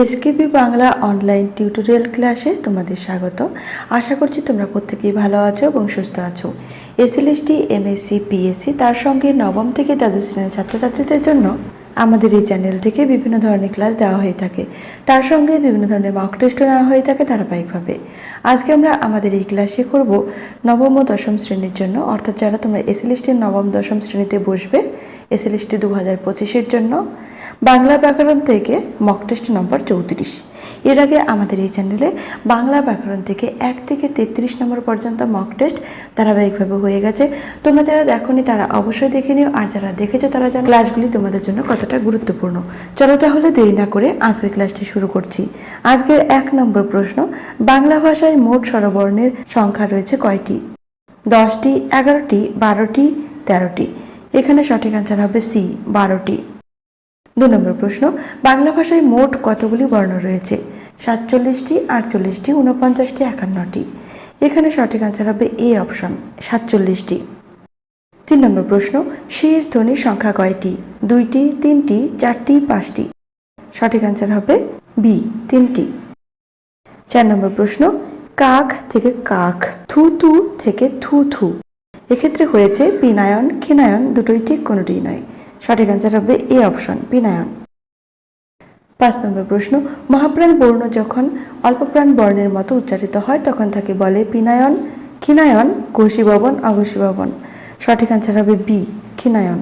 এসকেপি Bangla online tutorial ক্লাসে তোমাদের স্বাগত। আশা করছি তোমরা প্রত্যেকেই ভালো আছো এবং সুস্থ আছো। এসএলএসটি এমএসসি পিএসসি তার সঙ্গে নবম থেকে দ্বাদশ শ্রেণির ছাত্রছাত্রীদের জন্য আমাদের এই চ্যানেল থেকে বিভিন্ন ধরনের ক্লাস দেওয়া হয়ে থাকে। তার সঙ্গে বিভিন্ন ধরনের মক টেস্টও নেওয়া হয়ে থাকে ধারাবাহিকভাবে। আজকে আমরা আমাদের এই ক্লাসে করব নবম ও দশম শ্রেণির জন্য। অর্থাৎ যারা তোমরা এসএলএসটির নবম, দশম শ্রেণীতে বসবে এসএলএসটি দু হাজার পঁচিশের জন্য বাংলা ব্যাকরণ থেকে মক টেস্ট নম্বর চৌত্রিশ। এর আগে আমাদের এই চ্যানেলে বাংলা ব্যাকরণ থেকে এক থেকে তেত্রিশ নম্বর পর্যন্ত মক টেস্ট ধারাবাহিকভাবে হয়ে গেছে। তোমরা যারা দেখোনি তারা অবশ্যই দেখে নিও, আর যারা দেখেছ তারা জানো ক্লাসগুলি তোমাদের জন্য কতটা গুরুত্বপূর্ণ। চলো তাহলে দেরি না করে আজকের ক্লাসটি শুরু করছি। আজকের এক নম্বর প্রশ্ন, বাংলা ভাষায় মোট স্বরবর্ণের সংখ্যা রয়েছে কয়টি? দশটি, এগারোটি, বারোটি, তেরোটি। এখানে সঠিক আনসার হবে সি বারোটি। দু নম্বর প্রশ্ন, বাংলা ভাষায় মোট কতগুলি বর্ণ রয়েছে? সাতচল্লিশটি, আটচল্লিশটি উনপঞ্চাশটি একান্নটি। এখানে সঠিক আনসার হবে এ অপশন সাতচল্লিশটি। তিন নম্বর প্রশ্ন, শীষ ধ্বনির সংখ্যা কয়টি? দুইটি, তিনটি, চারটি, পাঁচটি। সঠিক আনসার হবে বি তিনটি। চার নম্বর প্রশ্ন, কাক থেকে কাক থু থু থেকে থু থু এক্ষেত্রে হয়েছে পিনায়ন খিনায়ন দুটোই ঠিক, কোনোটিই নয়। সঠিক অ্যান্সার হবে এ অপশন পিনায়ন পাঁচ নম্বর প্রশ্ন, মহাপ্রাণ বর্ণ যখন অল্পপ্রাণ বর্ণের মতো উচ্চারিত হয়, তখন তাকে বলে পিনায়ন খিনায়ন ঘোষী ভবন সঠিক অ্যান্সার হবে বি খিনায়ন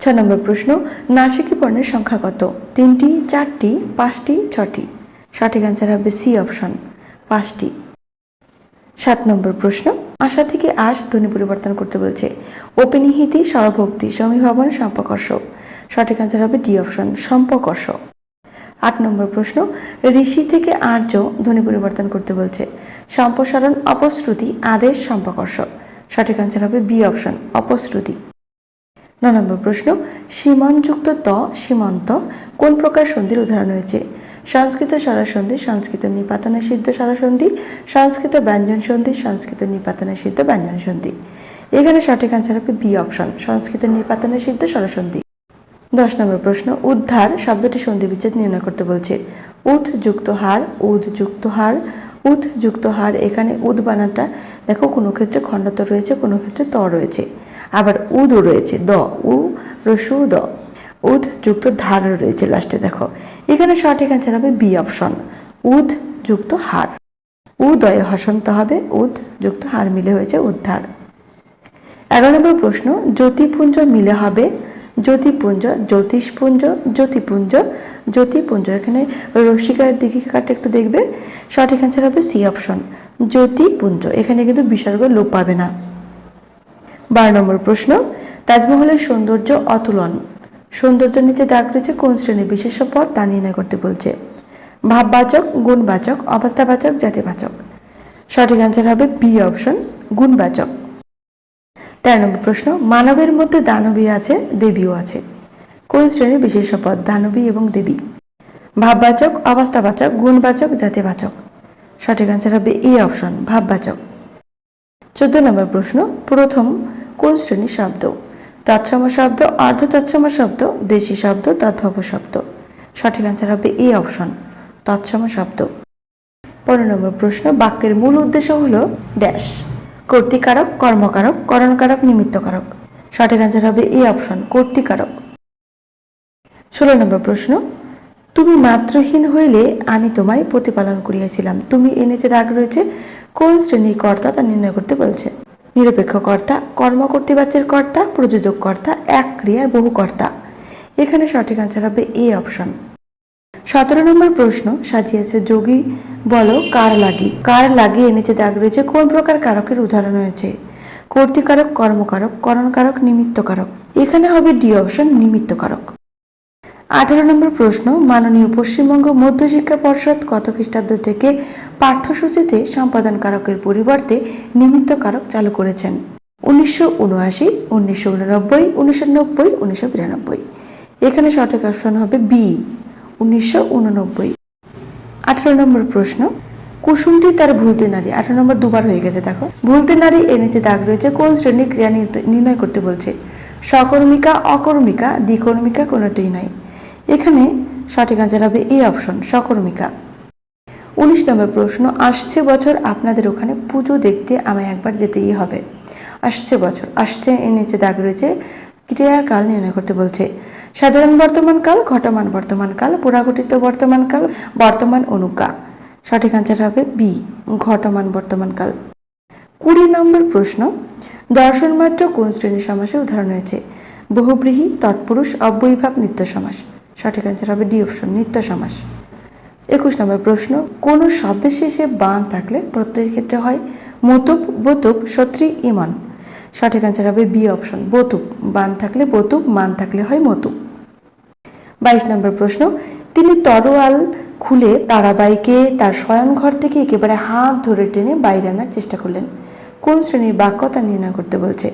ছ নম্বর প্রশ্ন, নাসিকি বর্ণের সংখ্যা কত? তিনটি, চারটি, পাঁচটি, ছটি। সঠিক অ্যান্সার হবে সি অপশন পাঁচটি। সাত নম্বর প্রশ্ন আশা থেকে আশ ধ্বনি পরিবর্তন করতে বলছে। ওপেনিহিতি স্বরভক্তি সমীভবন সম্পকর্ষ সঠিক আনসার হবে ডি অপশন সম্পকর্ষ আট নম্বর প্রশ্ন, ঋষি থেকে আর্য ধ্বনি পরিবর্তন করতে বলছে। সম্প্রসারণ, অপশ্রুতি, আদেশ সম্পকর্ষ সঠিক আনসার হবে বি অপশন, অপশ্রুতি। ন নম্বর প্রশ্ন, সীমনযুক্ত ত, সীমান্ত, কোন প্রকার সন্ধির উদাহরণ হয়েছে? সংস্কৃত স্বরসন্ধি, সংস্কৃত নিপাতনে সিদ্ধ স্বরসন্ধি, সংস্কৃত ব্যঞ্জন সন্ধি, সংস্কৃত নিপাতনে সিদ্ধ ব্যঞ্জন সন্ধি। এখানে সঠিক আনসার হবে বি অপশন সংস্কৃত নিপাতনে সিদ্ধ স্বরসন্ধি। দশ নম্বর প্রশ্ন, উদ্ধার শব্দটি সন্ধি বিচ্ছেদ নির্ণয় করতে বলছে। উদ যুক্ত হার উদ যুক্ত হার উদ যুক্ত হার, এখানে উদ বানানটা দেখো কোনো ক্ষেত্রে খণ্ডত রয়েছে, কোনো ক্ষেত্রে ত রয়েছে। আবার উদও রয়েছে, দ, উ, রসু, দ। উদ যুক্ত ধার রয়েছে লাস্টে দেখো। এখানে সঠিক অ্যান্সার হবে বি অপশন উদ যুক্ত হার। উদয় হসন্ত হবে, উদ যুক্ত হার মিলে হয়েছে উদ্ধার। এগারো নম্বর প্রশ্ন, জ্যোতিপুঞ্জ মিলে হবে, জ্যোতিপুঞ্জ, জ্যোতিষপুঞ্জ, জ্যোতিপুঞ্জ জ্যোতিপুঞ্জ। এখানে রসিকার দিকে কাটে একটু দেখবে। সঠিক অ্যান্সার হবে সি অপশন জ্যোতিপুঞ্জ, এখানে কিন্তু বিসর্গ লোপ পাবে না। বারো নম্বর প্রশ্ন, তাজমহলের সৌন্দর্য অতুলন। সৌন্দর্যের নিচে দাগ রয়েছে কোন শ্রেণির বিশেষ পদ তা নির্ণয় করতে বলছে। ভাববাচক, গুণবাচক, অবস্থাবাচক, জাতিবাচক। সঠিক অ্যান্সার হবে বি অপশন গুণবাচক। তেরো নম্বর প্রশ্ন, মানবের মধ্যে দানবী আছে, দেবীও আছে। কোন শ্রেণির বিশেষ পদ দানবী এবং দেবী? ভাববাচক, অবস্থাবাচক, গুণবাচক, জাতিবাচক। সঠিক অ্যান্সার হবে এ অপশন ভাববাচক। চোদ্দ নম্বর প্রশ্ন, প্রথম কোন শ্রেণির শব্দ? তৎসম শব্দ অর্ধ তৎসম শব্দ দেশি শব্দ তদ্ভব শব্দ। সঠিক অ্যান্সার হবে এই অপশন তৎসম শব্দ। পনেরো নম্বর প্রশ্ন, বাক্যের মূল উদ্দেশ্য হলো ড্যাশ কর্তিকারক, কর্মকারক, করণকারক, নিমিত্তকারক। সঠিক অ্যান্সার হবে এ অপশন কর্তিকারক। ষোলো নম্বর প্রশ্ন, তুমি মাত্রহীন হইলে আমি তোমায় প্রতিপালন করিয়াছিলাম। তুমি এনেছে দাগ রয়েছে, কোন শ্রেণির কর্তা তা নির্ণয় করতে বলছে? নিরপেক্ষ কর্তা কর্মকর্তৃবাচ্যের কর্তা প্রযোজক কর্তা এক ক্রিয়ার বহু কর্তা এখানে সঠিক আনসার হবে এ অপশন সতেরো নম্বর প্রশ্ন সাজিয়েছে, যোগী, বলো কার লাগি? কার লাগি এনেছে দাগ রয়েছে, কোন প্রকার কারকের উদাহরণ হয়েছে কর্তিকারক, কর্মকারক, করণকারক, নিমিত্তকারক। এখানে হবে ডি অপশন নিমিত্তকারক। আঠারো নম্বর প্রশ্ন, মাননীয় পশ্চিমবঙ্গ মধ্যশিক্ষা পর্ষদ কত খ্রিস্টাব্দ থেকে পাঠ্যসূচিতে সম্পাদন কারকের পরিবর্তে নিমিত্ত কারক চালু করেছেন? উনিশশো উনআশি, উনিশশো উননব্বই, উনিশশো নব্বই, উনিশশো বিরানব্বই। এখানে সঠিক অপশন হবে বি, উনিশশো উননব্বই। আঠারো নম্বর প্রশ্ন, কুসুমটি তার ভুলতে নারী। আঠারো নম্বর দুবার হয়ে গেছে, দেখো। ভুলতে নারী এর নিচে দাগ রয়েছে, কোন শ্রেণির ক্রিয়া নির্ণয় করতে বলছে? সকর্মিকা অকর্মিকা, দ্বিকর্মিকা কোনোটিই নাই। এখানে সঠিক আনসার হবে এই অপশন সকর্মিকা উনিশ নম্বর প্রশ্ন, আসছে বছর আপনাদের ওখানে পুজো দেখতে আমায় একবার যেতেই হবে। আসছে বছর, আসছে এর নিচে দাগ রয়েছে ক্রিয়ার কাল নির্ণয় করতে বলছে। সাধারণ বর্তমান কাল, ঘটমান বর্তমান কাল, পুরাগঠিত বর্তমান অনুজ্ঞা। সঠিক আনসার হবে বি ঘটমান বর্তমান কাল। কুড়ি নম্বর প্রশ্ন দর্শনমাত্র কোন শ্রেণির সমাসের উদাহরণ হয়েছে বহুব্রীহি, তৎপুরুষ, অব্যয়ীভাব, নিত্য সমাস। সঠিক আনসার হবে ডি অপশন নিত্য সমাস। একুশ নম্বর প্রশ্ন, কোন শব্দের শেষে বান থাকলে প্রত্যয়ের ক্ষেত্রে হয়? মতুপ, বতুপ, সত্রী, ইমান। সঠিক আনসার হবে বি অপশন বতুপ। বান থাকলে বতুপ, মান থাকলে হয় মতুপ। বাইশ নম্বর প্রশ্ন, তিনি তরোয়াল খুলে তারাবাইকে তার শয়নঘর থেকে একেবারে হাত ধরে টেনে বাইরে আনার চেষ্টা করলেন। কোন শ্রেণির বাক্য তা নির্ণয় করতে বলছে?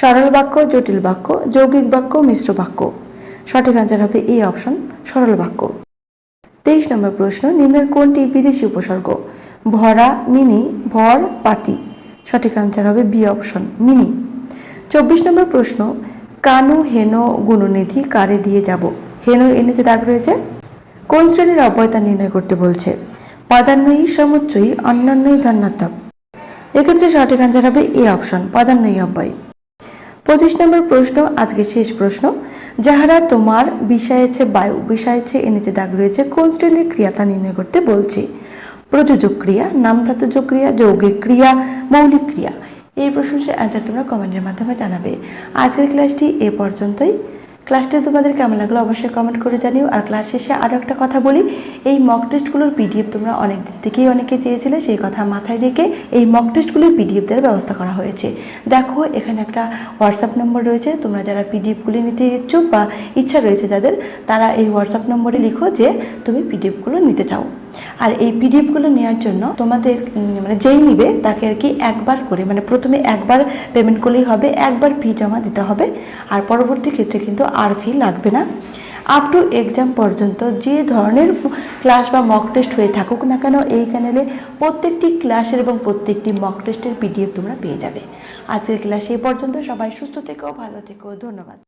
সরল বাক্য, জটিল বাক্য, যৌগিক বাক্য, মিশ্র বাক্য। সঠিক আনসার হবে এই অপশন সরল বাক্য। তেইশ নম্বর প্রশ্ন, নিম্নের কোনটি বিদেশি উপসর্গ? ভরা, মিনি, ভর, পাতি। সঠিক আনসার হবে বি অপশন মিনি। চব্বিশ নম্বর প্রশ্ন, কানু, হেনো, গুণনিধি কারে দিয়ে যাব? হেনো এর নিচে দাগ রয়েছে? কোন শ্রেণির অব্যয়তা নির্ণয় করতে বলছে? পদান্নয়ী সমুচ্চয়ী, অন্যান্যই ধন্যাত্মক এক্ষেত্রে সঠিক আনসার হবে এ অপশন পদান্নয়ী অব্যয়। পঁচিশ নম্বর প্রশ্ন আজকে শেষ প্রশ্ন। যাহারা তোমার বিষয়েছে বায়ু, বিষায়েছে এর নিচে দাগ রয়েছে, কোন শ্রেণির ক্রিয়া তা নির্ণয় করতে বলছে? প্রযোজক ক্রিয়া নামধাতুজ ক্রিয়া, যৌগিক ক্রিয়া, মৌলিক ক্রিয়া। এই প্রশ্নটির অ্যান্সার তোমরা কমেন্টের মাধ্যমে জানাবে। আজকের ক্লাসটি এ পর্যন্তই। ক্লাসটি তোমাদের কেমন লাগল অবশ্যই কমেন্ট করে জানিও। আর ক্লাস শেষে আরও একটা কথা বলি, এই মক টেস্টগুলোর পিডিএফ তোমরা অনেক দিন থেকেই অনেকে চেয়েছিলে, সেই কথা মাথায় রেখে এই মক টেস্টগুলির পিডিএফ দেওয়ার ব্যবস্থা করা হয়েছে। দেখো, এখানে একটা হোয়াটসঅ্যাপ নম্বর রয়েছে, তোমরা যারা পিডিএফগুলি নিতে ইচ্ছুক বা ইচ্ছা রয়েছে যাদের তারা এই হোয়াটসঅ্যাপ নম্বরে লিখো যে, তুমি পিডিএফগুলো নিতে চাও। আর এই পিডিএফগুলো নেওয়ার জন্য তোমাদের মানে যেই নিবে তাকে আর কি একবার করে মানে প্রথমে একবার পেমেন্ট করলেই হবে, একবার ফি জমা দিতে হবে, আর পরবর্তী ক্ষেত্রে কিন্তু আর ফি লাগবে না। আপ টু এক্সাম পর্যন্ত যে ধরনের ক্লাস বা মক টেস্ট হয়ে থাকুক না কেন, এই চ্যানেলে প্রত্যেকটি ক্লাসের এবং প্রত্যেকটি মক টেস্টের পিডিএফ তোমরা পেয়ে যাবে। আজকের ক্লাস এই পর্যন্ত, সবাই সুস্থ থেকো, ভালো থেকো, ধন্যবাদ।